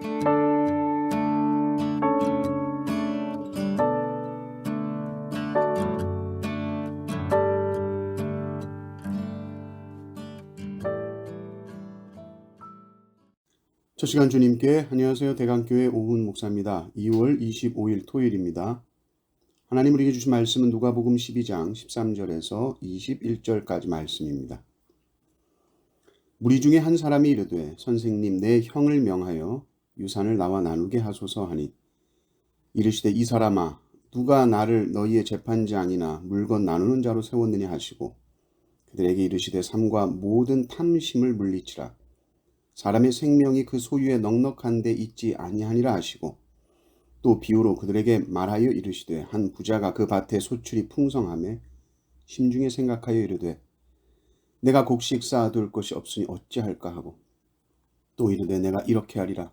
첫 시간 주님께 안녕하세요. 대강교회 오훈 목사입니다. 2월 25일 토요일입니다. 하나님 우리에게 주신 말씀은 누가복음 12장 13절에서 21절까지 말씀입니다. 무리 중에 한 사람이 이르되 선생님 내 형을 명하여 유산을 나와 나누게 하소서 하니 이르시되 이 사람아 누가 나를 너희의 재판장이나 물건 나누는 자로 세웠느냐 하시고 그들에게 이르시되 삼과 모든 탐심을 물리치라. 사람의 생명이 그 소유에 넉넉한 데 있지 아니하니라 하시고 또 비유로 그들에게 말하여 이르시되 한 부자가 그 밭에 소출이 풍성함에 심중에 생각하여 이르되 내가 곡식 쌓아둘 것이 없으니 어찌할까 하고 또 이르되 내가 이렇게 하리라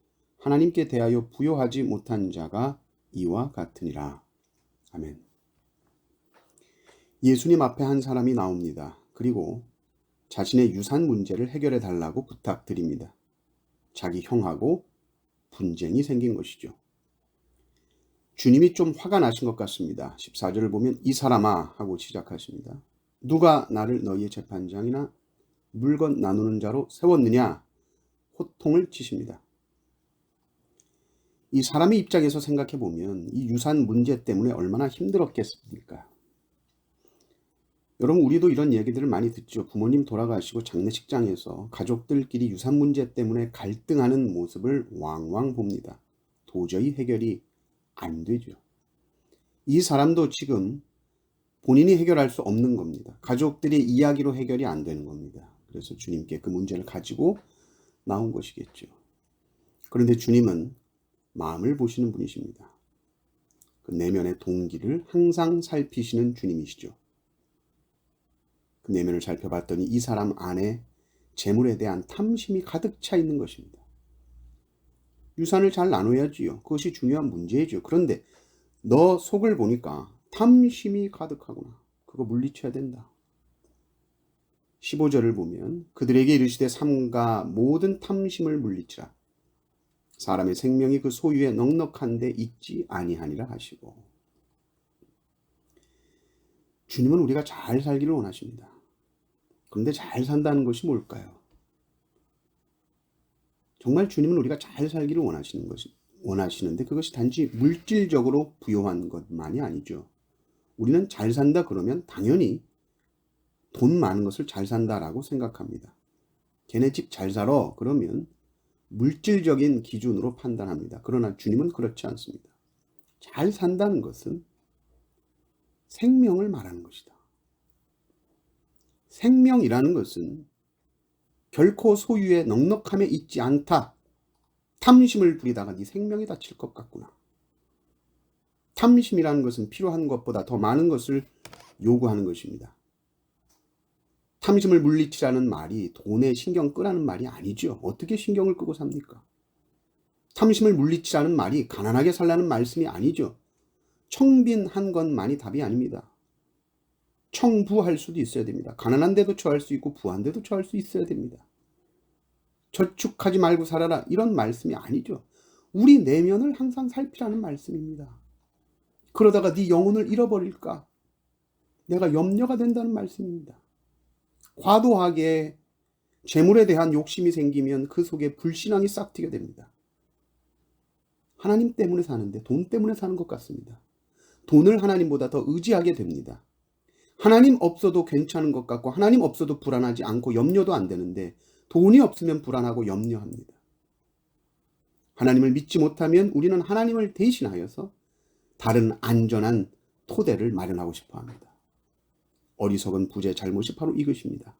하나님께 대하여 부여하지 못한 자가 이와 같으니라. 아멘. 예수님 앞에 한 사람이 나옵니다. 그리고 자신의 유산 문제를 해결해 달라고 부탁드립니다. 자기 형하고 분쟁이 생긴 것이죠. 주님이 좀 화가 나신 것 같습니다. 14절을 보면 이 사람아 하고 시작하십니다. 누가 나를 너희의 재판장이나 물건 나누는 자로 세웠느냐? 호통을 치십니다. 이 사람의 입장에서 생각해 보면 이 유산 문제 때문에 얼마나 힘들었겠습니까? 여러분 우리도 이런 얘기들을 많이 듣죠. 부모님 돌아가시고 장례식장에서 가족들끼리 유산 문제 때문에 갈등하는 모습을 왕왕 봅니다. 도저히 해결이 안 되죠. 이 사람도 지금 본인이 해결할 수 없는 겁니다. 가족들의 이야기로 해결이 안 되는 겁니다. 그래서 주님께 그 문제를 가지고 나온 것이겠죠. 그런데 주님은 마음을 보시는 분이십니다. 그 내면의 동기를 항상 살피시는 주님이시죠. 그 내면을 살펴봤더니 이 사람 안에 재물에 대한 탐심이 가득 차 있는 것입니다. 유산을 잘 나눠야지요. 그것이 중요한 문제죠. 그런데 너 속을 보니까 탐심이 가득하구나. 그거 물리쳐야 된다. 15절을 보면 그들에게 이르시되 삼가 모든 탐심을 물리치라. 사람의 생명이 그 소유에 넉넉한데 있지 아니하니라 하시고 주님은 우리가 잘 살기를 원하십니다. 그런데 잘 산다는 것이 뭘까요? 정말 주님은 우리가 잘 살기를 원하시는 것이 원하시는데 그것이 단지 물질적으로 부여한 것만이 아니죠. 우리는 잘 산다 그러면 당연히 돈 많은 것을 잘 산다라고 생각합니다. 걔네 집 잘 살아 그러면 물질적인 기준으로 판단합니다. 그러나 주님은 그렇지 않습니다. 잘 산다는 것은 생명을 말하는 것이다. 생명이라는 것은 결코 소유의 넉넉함에 있지 않다. 탐심을 부리다가 네 생명이 다칠 것 같구나. 탐심이라는 것은 필요한 것보다 더 많은 것을 요구하는 것입니다. 탐심을 물리치라는 말이 돈에 신경 끄라는 말이 아니죠. 어떻게 신경을 끄고 삽니까? 탐심을 물리치라는 말이 가난하게 살라는 말씀이 아니죠. 청빈한 것만이 답이 아닙니다. 청부할 수도 있어야 됩니다. 가난한데도 처할 수 있고 부한데도 처할 수 있어야 됩니다. 저축하지 말고 살아라 이런 말씀이 아니죠. 우리 내면을 항상 살피라는 말씀입니다. 그러다가 네 영혼을 잃어버릴까? 내가 염려가 된다는 말씀입니다. 과도하게 재물에 대한 욕심이 생기면 그 속에 불신앙이 싹트게 됩니다. 하나님 때문에 사는데 돈 때문에 사는 것 같습니다. 돈을 하나님보다 더 의지하게 됩니다. 하나님 없어도 괜찮은 것 같고 하나님 없어도 불안하지 않고 염려도 안 되는데 돈이 없으면 불안하고 염려합니다. 하나님을 믿지 못하면 우리는 하나님을 대신하여서 다른 안전한 토대를 마련하고 싶어 합니다. 어리석은 부재 잘못이 바로 이것입니다.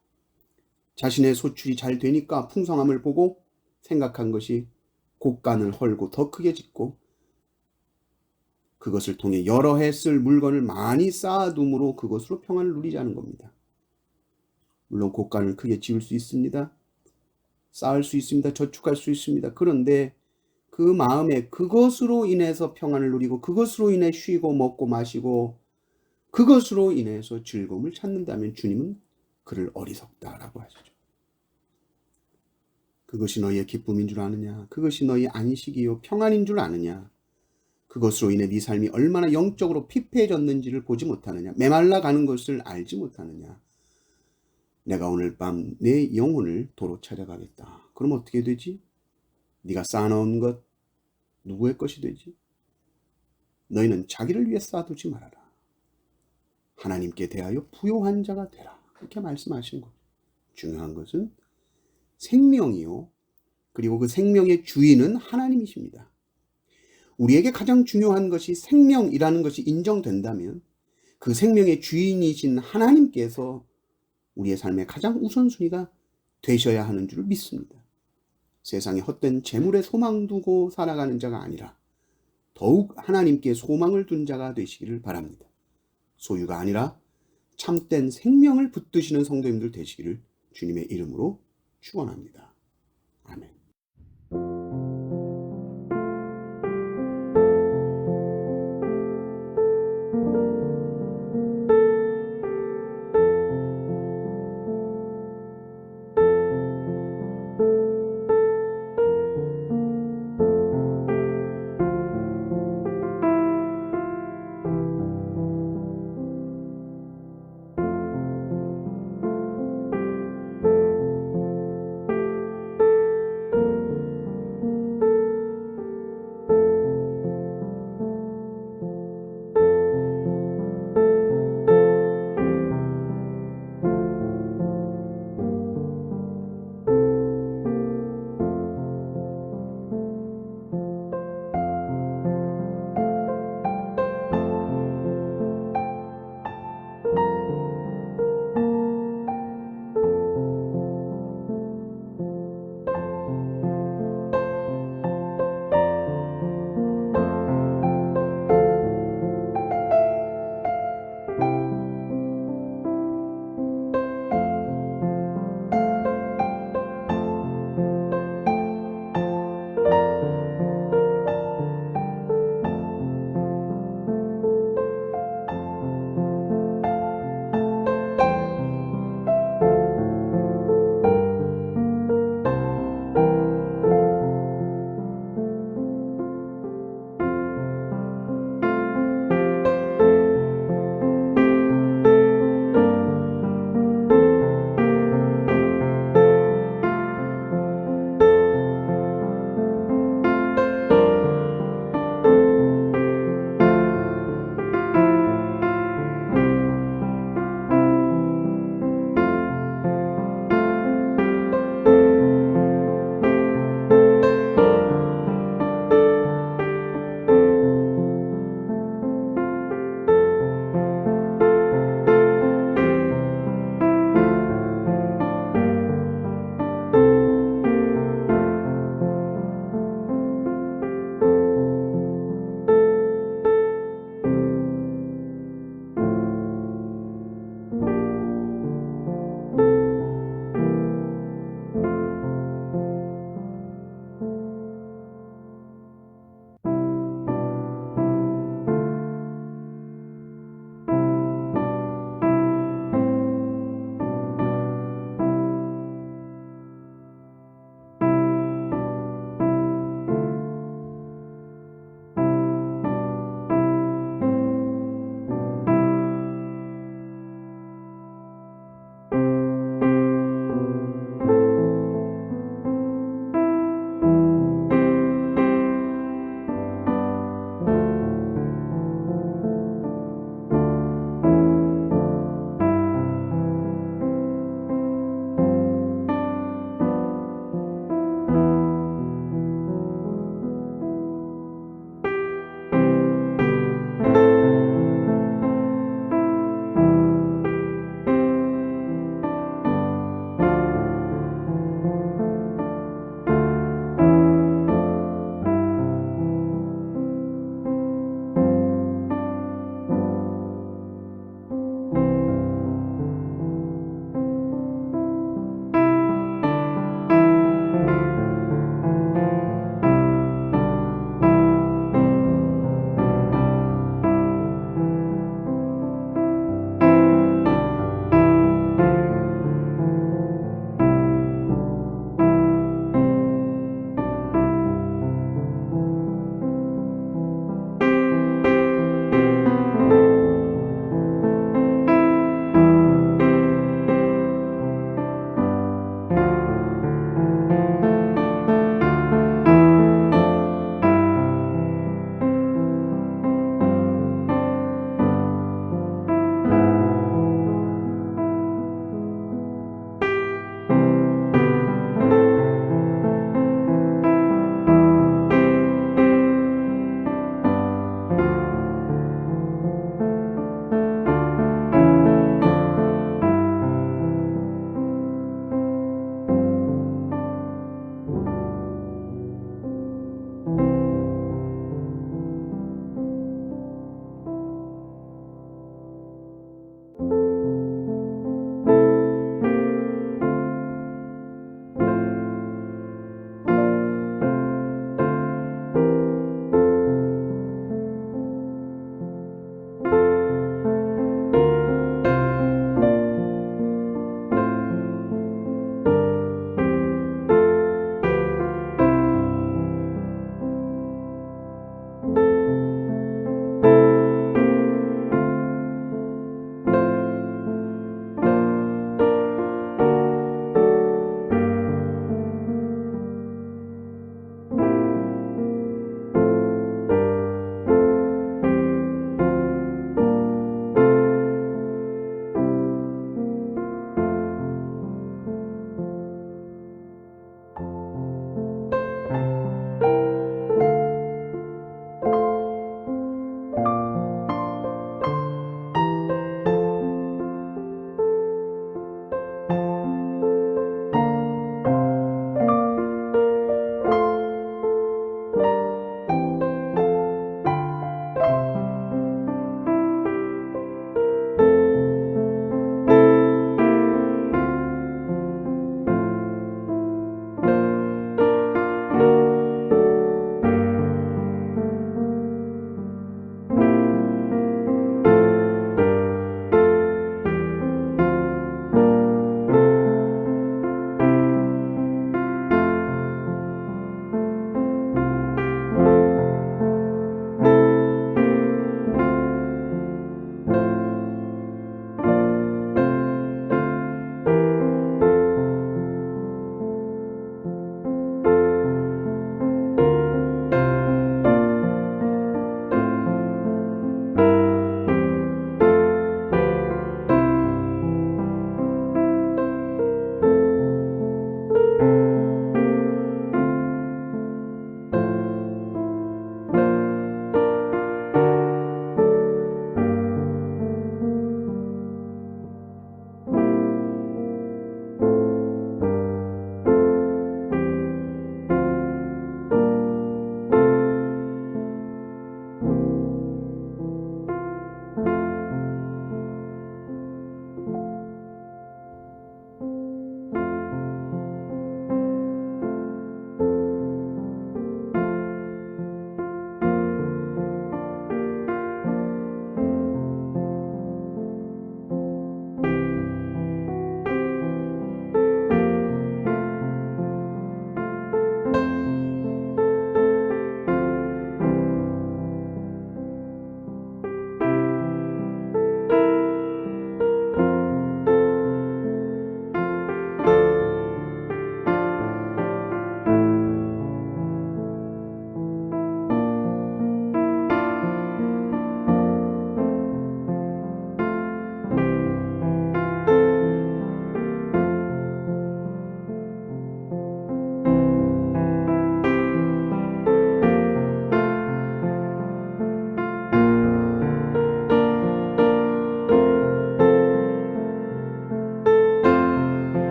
자신의 소출이 잘 되니까 풍성함을 보고 생각한 것이 곡간을 헐고 더 크게 짓고 그것을 통해 여러 해 쓸 물건을 많이 쌓아둠으로 그것으로 평안을 누리자는 겁니다. 물론 곳간을 크게 지을 수 있습니다. 쌓을 수 있습니다. 저축할 수 있습니다. 그런데 그 마음에 그것으로 인해서 평안을 누리고 그것으로 인해 쉬고 먹고 마시고 그것으로 인해서 즐거움을 찾는다면 주님은 그를 어리석다라고 하시죠. 그것이 너희의 기쁨인 줄 아느냐? 그것이 너희 안식이요 평안인 줄 아느냐? 그것으로 인해 네 삶이 얼마나 영적으로 피폐해졌는지를 보지 못하느냐? 메말라 가는 것을 알지 못하느냐? 내가 오늘 밤 내 영혼을 도로 찾아가겠다. 그럼 어떻게 되지? 네가 쌓아놓은 것 누구의 것이 되지? 너희는 자기를 위해 쌓아두지 말아라. 하나님께 대하여 부요한 자가 되라. 이렇게 말씀하신 거죠. 중요한 것은 생명이요. 그리고 그 생명의 주인은 하나님이십니다. 우리에게 가장 중요한 것이 생명이라는 것이 인정된다면 그 생명의 주인이신 하나님께서 우리의 삶의 가장 우선순위가 되셔야 하는 줄을 믿습니다. 세상에 헛된 재물에 소망 두고 살아가는 자가 아니라 더욱 하나님께 소망을 둔 자가 되시기를 바랍니다. 소유가 아니라 참된 생명을 붙드시는 성도님들 되시기를 주님의 이름으로 축원합니다. 아멘.